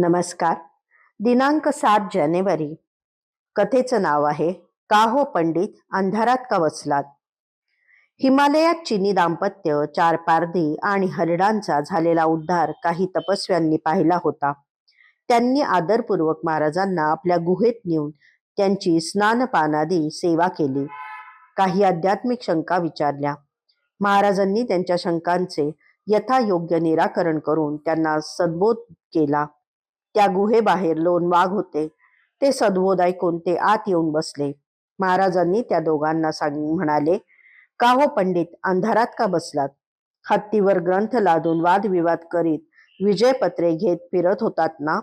नमस्कार. दिनांक सात जानेवारी. कथेचं नाव आहे का हो पंडित अंधारात का वसलात हिमालयात चिनी दाम्पत्य चार पारधी आणि हरडांचा झालेला उद्धार काही तपस्व्यांनी पाहिला होता. त्यांनी आदरपूर्वक महाराजांना आपल्या गुहेत नेऊन त्यांची स्नानपानादी सेवा केली. काही आध्यात्मिक शंका विचारल्या. महाराजांनी त्यांच्या शंकांचे यथायोग्य निराकरण करून त्यांना सद्बोध केला. त्या गुहेबाहेर लोन वाघ होते. ते सद्बोध कोणते आत येऊन बसले. महाराजांनी त्या दोघांना सांग म्हणाले का हो पंडित अंधारात का बसलात? हत्तीवर ग्रंथ लादून वादविवाद करीत विजयपत्रे घेत फिरत होतात ना?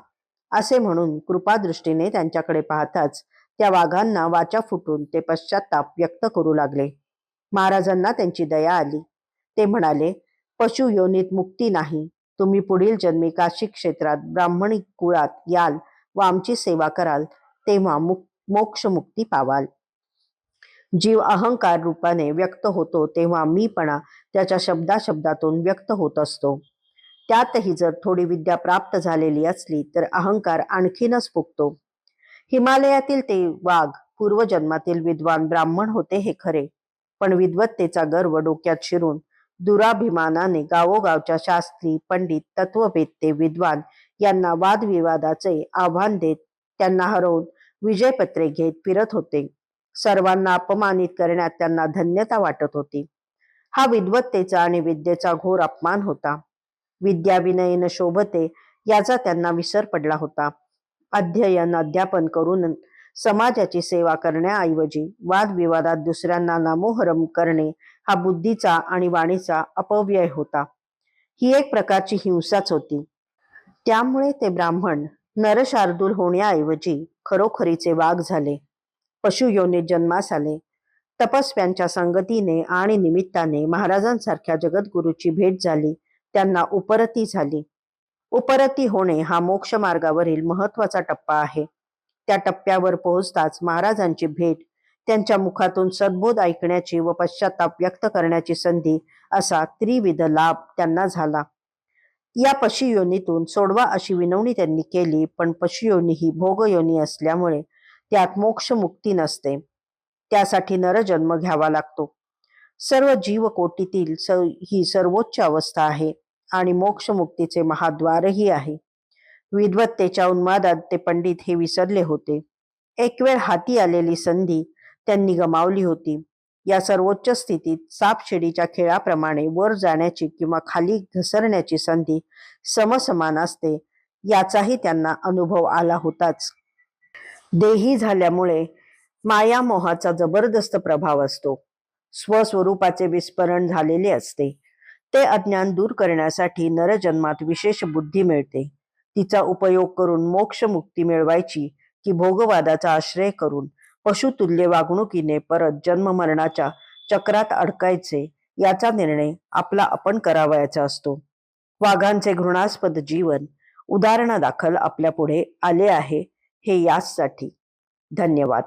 असे म्हणून कृपादृष्टीने त्यांच्याकडे पाहताच त्या वाघांना वाचा फुटून ते पश्चाताप व्यक्त करू लागले. महाराजांना त्यांची दया आली. ते म्हणाले पशु योनीत मुक्ती नाही. तुम्ही पुढील जन्मी काशी क्षेत्रात ब्राह्मणी कुळात याल व आमची सेवा कराल तेव्हा मुक मोक्ष मुक्ती पावाल. जीव अहंकार रूपाने व्यक्त होतो तेव्हा मीपणा त्याच्या शब्दा शब्दातून व्यक्त होत असतो. त्यातही जर थोडी विद्या प्राप्त झालेली असली तर अहंकार आणखीनच फुगतो. हिमालयातील ते वाघ पूर्वजन्मातील विद्वान ब्राह्मण होते हे खरे पण विद्वत्तेचा गर्व डोक्यात शिरून दुराभिमानाने गावोगावच्या शास्त्री पंडित तत्ववेत्ते विद्वान यांना वादविवादाचे आव्हान देत त्यांना हरवून विजयपत्रे घेत फिरत होते. सर्वांना अपमानित करण्यात त्यांना धन्यता वाटत होती. हा विद्वत्तेचा आणि विद्येचा घोर अपमान होता. विद्या विनयन शोभते याचा त्यांना विसर पडला होता. अध्ययन अध्यापन करून समाजाची सेवा करण्याऐवजी वादविवादात दुसऱ्यांना नामोहरम करणे हा बुद्धीचा आणि वाणीचा अपव्यय होता. ही एक प्रकारची हिंसाच होती. त्यामुळे ते ब्राह्मण नरशार्दूल होण्याऐवजी खरोखरीचे वाघ झाले. पशुयोनीत जन्मास आले. तपस्व्यांच्या संगतीने आणि निमित्ताने महाराजांसारख्या जगद्गुरूची भेट झाली. त्यांना उपरती झाली. उपरती होणे हा मोक्ष मार्गावरील महत्त्वाचा टप्पा आहे. त्या टप्प्यावर पोहोचताच महाराजांची भेट त्यांच्या मुखातून सद्बोध ऐकण्याची व पश्चाताप व्यक्त करण्याची संधी असा त्रिविध लाभ त्यांना झाला. या पशुयोनीतून सोडवा अशी विनवणी त्यांनी केली पण पशुयोनी ही भोगयोनी असल्यामुळे त्यात मोक्ष मुक्ती नसते. त्यासाठी नरजन्म घ्यावा लागतो. सर्व जीवकोटीतील स ही सर्वोच्च अवस्था आहे आणि मोक्ष मुक्तीचे महाद्वारही आहे. विद्वत्तेच्या उन्मादात ते पंडित हे विसरले होते. एक वेळ हाती आलेली संधी त्यांनी गमावली होती. या सर्वोच्च स्थितीत सापशिडीच्या खेळाप्रमाणे वर जाण्याची किंवा खाली घसरण्याची संधी समसमान असते याचाही त्यांना अनुभव आला होताच. देही झाल्यामुळे मायामोहाचा जबरदस्त प्रभाव असतो. स्वस्वरूपाचे विस्मरण झालेले असते. ते अज्ञान दूर करण्यासाठी नरजन्मात विशेष बुद्धी मिळते. तिचा उपयोग करून मोक्ष मुक्ती मिळवायची की भोगवादाचा आश्रय करून पशुतुल्य वागणुकीने परत जन्म मरणाच्या चक्रात अडकायचे याचा निर्णय आपला आपण करावयाचा असतो. वाघांचे घृणास्पद जीवन उदाहरणादाखल आपल्या पुढे आले आहे हे याचसाठी. धन्यवाद.